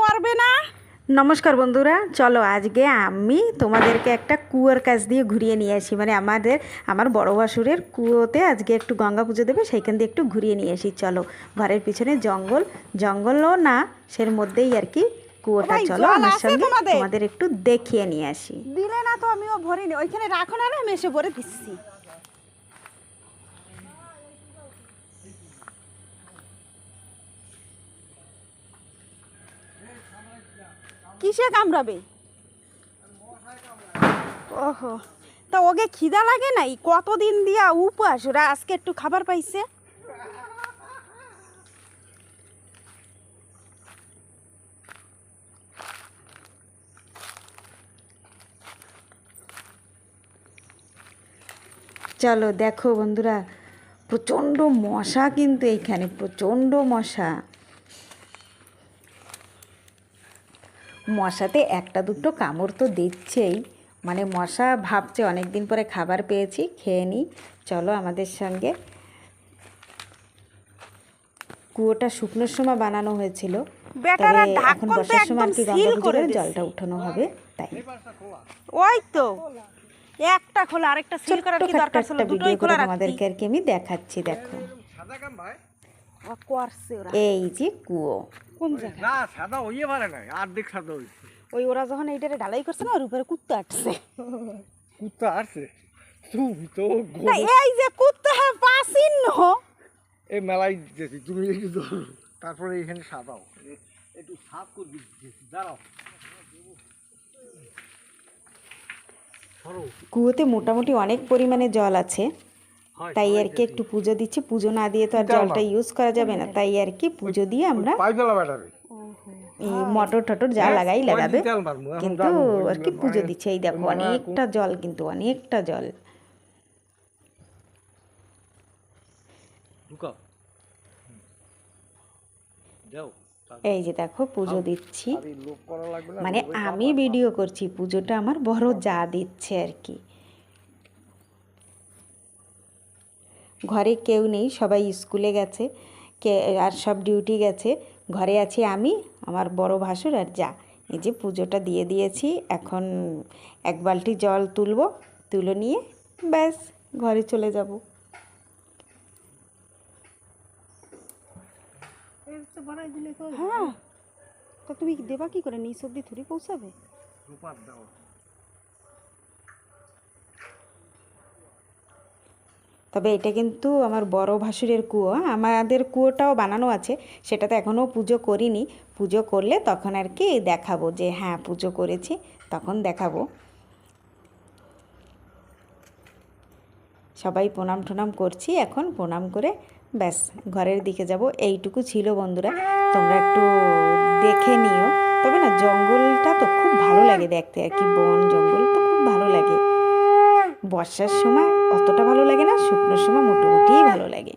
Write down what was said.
মরবে না। নমস্কার বন্ধুরা চলো আজকে আমি তোমাদেরকে একটা কুয়োর কাছ দিয়ে ঘুরিয়ে নিয়ে আসি। মানে আমাদের আমার বড় ভাসুরের কুয়োতে আজকে একটু গঙ্গা পুজো দেবে সেইখান দিয়ে একটু ঘুরিয়ে নিয়ে আসি। চলো ঘরের পিছনে জঙ্গল জঙ্গলও না সের মধ্যেই আর কি কুয়োটা। চলো আমার সঙ্গে তোমাদের? একটু দেখিয়ে নিয়ে আসি। দিলে না তো আমিও ভরিনি ওইখানে রাখো না আমি এসে ভরে দিচ্ছি। কিসে কামড়াবে? ওহো, তা ওকে খিদা লাগে নাই? কতদিন দিয়া উপাস? ওরা আজকে একটু খাবার পাইছে। চলো দেখো বন্ধুরা, প্রচণ্ড মশা কিন্তু এইখানে, প্রচণ্ড মশা। মশাতে একটা দুটো কামড় তো দিচ্ছেই। মানে মশা ভাবছে অনেক দিন পরে খাবার পেয়েছি খেয়ে নিই। চলো আমাদের সঙ্গে। কুয়োটা শুকনোর সময় বানানো হয়েছিল। এখন বর্ষার সময় কি জলটা উঠানো হবে তাই। ওই তো। একটা খোলা আরেকটা সিল করার কি দরকার ছিল? দুটোই ভিডিও করে খোলা রাখতি তোমাদেরকে আর কি আমি দেখাচ্ছি দেখো। ও, করছে ওরা এই যে কুয়ো কোন জায়গায়? না সাদা হইয়ে পারে না অর্ধেক সাদা ওই ওরা যখন এইটারে ঢালাই করছে না ওর উপরে কুত্তা আটছে। কুত্তা আসছে তুমি তো এই যে কুত্তা পাসিন্ন এই মেলায় যেছি তুমি একটু ধরো। তারপরে এখানে সাদাও। একটু সাফ করবি দাঁড়াও। কুয়োতে মোটামুটি অনেক পরিমাণে জল আছে। হয়, তাই আর কি একটু পুজো দিচ্ছি। পুজো না দিয়ে তো আর জলটা ইউজ করা যাবে না। তাই আর কি পুজো দিয়ে আমরা এই মটর টটর যা লাগাই লাগাবে। কিন্তু আর কি পুজো দিচ্ছে। এই দেখো অনেকটা জল কিন্তু অনেকটা জল। এই যে দেখো পুজো দিচ্ছি। মানে আমি ভিডিও করছি পুজোটা আমার বড় যা দিচ্ছে আর কি। ঘরে কেউ নেই, সবাই স্কুলে গেছে, কে, আর সব ডিউটি গেছে। ঘরে আছি আমি, আমার বড় ভাসুর আর যা। এই যে পুজোটা দিয়ে দিয়েছি, এখন এক বালতি জল তুলবো, তুলে নিয়ে ব্যাস, ঘরে চলে যাব। হ্যাঁ তা তুমি দেবা কি করে? নিচ অব্দি থুড়ি পৌঁছাবে? তবে এটা কিন্তু আমার বড় ভাসুরের কুয়ো হ্যাঁ? আমাদের কুয়োটাও বানানো আছে, সেটাতে এখনও পুজো করিনি। পুজো করলে তখন আর কি দেখাবো যে হ্যাঁ পুজো করেছি, তখন দেখাবো। সবাই প্রণাম টনাম করছি এখন, প্রণাম করে ব্যাস, ঘরের দিকে যাব। এইটুকু ছিল বন্ধুরা, তোমরা একটু দেখে নিও। তবে না, জঙ্গলটা তো খুব ভালো লাগে দেখতে, আর কি বন জঙ্গল তো খুব ভালো লাগে। বর্ষার সময় অতটা ভালো লাগে না শুকনোর সময় মোটামুটিই ভালো লাগে।